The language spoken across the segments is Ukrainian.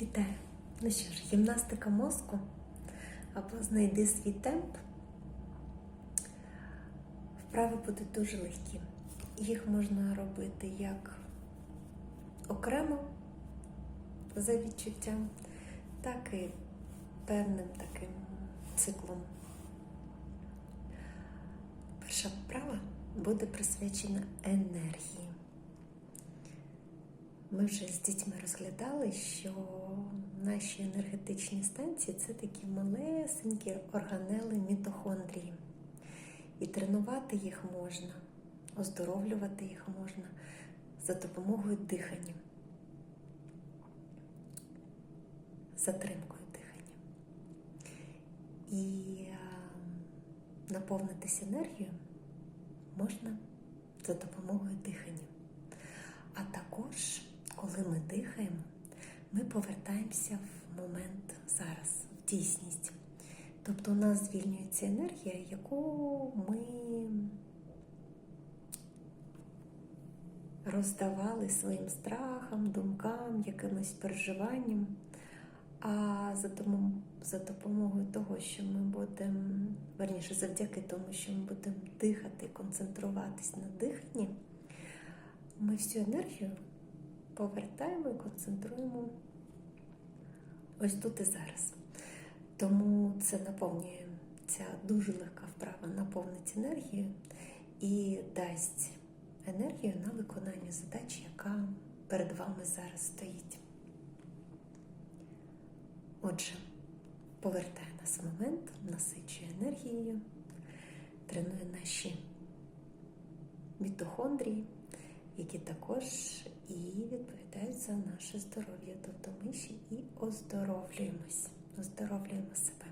Вітаю! Ну що ж, гімнастика мозку або знайди свій темп. Вправи будуть дуже легкі. Їх можна робити як окремо за відчуттям, так і певним таким циклом. Перша вправа буде присвячена енергії. Ми вже з дітьми розглядали, що наші енергетичні станції це такі малесенькі органели мітохондрії. І тренувати їх можна, оздоровлювати їх можна за допомогою дихання, затримкою дихання. І е, наповнитись енергією можна за допомогою дихання. А також, коли ми дихаємо, ми повертаємося в момент зараз, в дійсність. Тобто у нас звільнюється енергія, яку ми роздавали своїм страхам, думкам, якимось переживанням. А за тому, за допомогою того, що ми будемо, верніше, завдяки тому, що ми будемо дихати, концентруватись на диханні, ми всю енергію повертаємо і концентруємо ось тут і зараз. Тому це наповнює ця дуже легка вправа, наповнить енергію і дасть енергію на виконання задачі, яка перед вами зараз стоїть. Отже, повертає нас момент, насичує енергією, тренує наші мітохондрії, які також і відповідають за наше здоров'я. Тобто ми ще і оздоровлюємось, оздоровлюємо себе.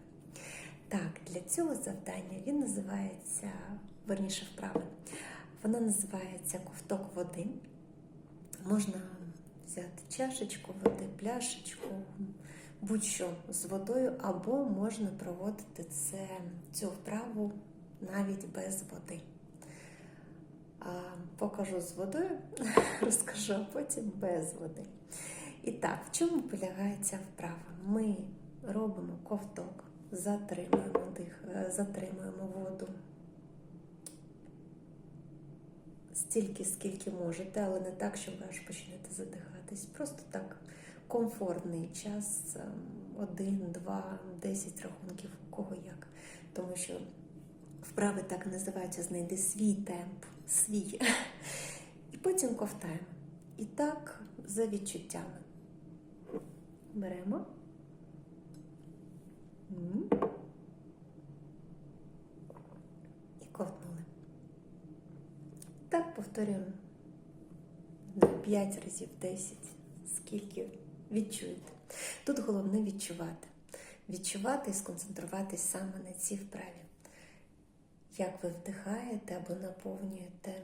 Так, для цього завдання він називається, верніше вправи, вона називається ковток води. Можна взяти чашечку води, пляшечку, будь-що з водою, або можна проводити це, цю вправу навіть без води. Покажу з водою, розкажу, а потім без води. І так, в чому полягає ця вправа? Ми робимо ковток, затримуємо дих, е, затримуємо воду стільки, скільки можете, але не так, що ви аж почнете задихатись. Просто так комфортний час, ем, один, два, десять рахунків, у кого як. Тому що вправи так називаються знайди свій темп, свій. І потім ковтаємо. І так за відчуттями. Беремо. І ковтнули. Так повторюємо 5 разів 10, скільки відчуєте. Тут головне відчувати. Відчувати і сконцентруватись саме на цій вправі. Як ви вдихаєте або наповнюєте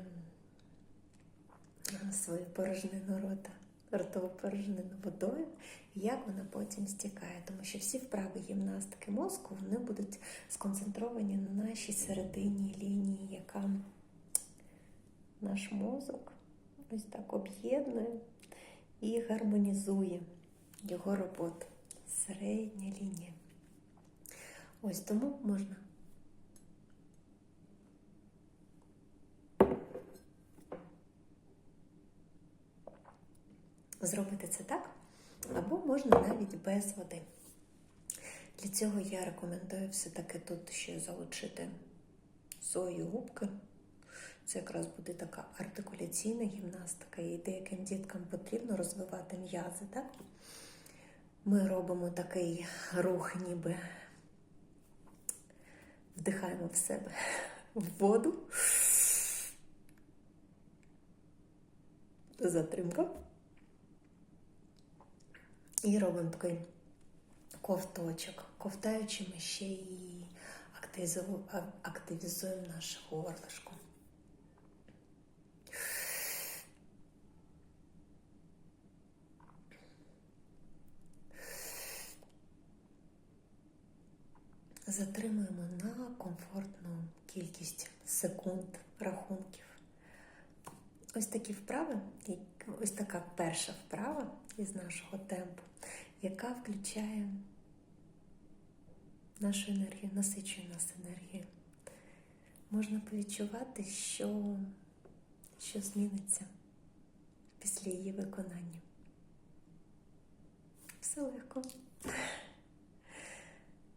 свою порожнину рота, ротову порожнину водою, і як вона потім стікає. Тому що всі вправи гімнастики мозку вони будуть сконцентровані на нашій середині лінії, яка наш мозок ось так об'єднує і гармонізує його роботу. Середня лінія. Ось тому можна. Зробити це так, або можна навіть без води. Для цього я рекомендую все-таки тут ще залучити свої губки. Це якраз буде така артикуляційна гімнастика, і деяким діткам потрібно розвивати м'язи. так? Ми робимо такий рух, ніби вдихаємо в себе в воду. Затримка. І робимо такий ковточок. Ковтаючи ми ще і активізуємо наше горлишко. Затримуємо на комфортну кількість секунд. Ось такі вправи, ось така перша вправа із нашого темпу, яка включає нашу енергію, насичує нас енергією. Можна повідчувати, що, що зміниться після її виконання. Все легко.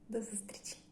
До зустрічі!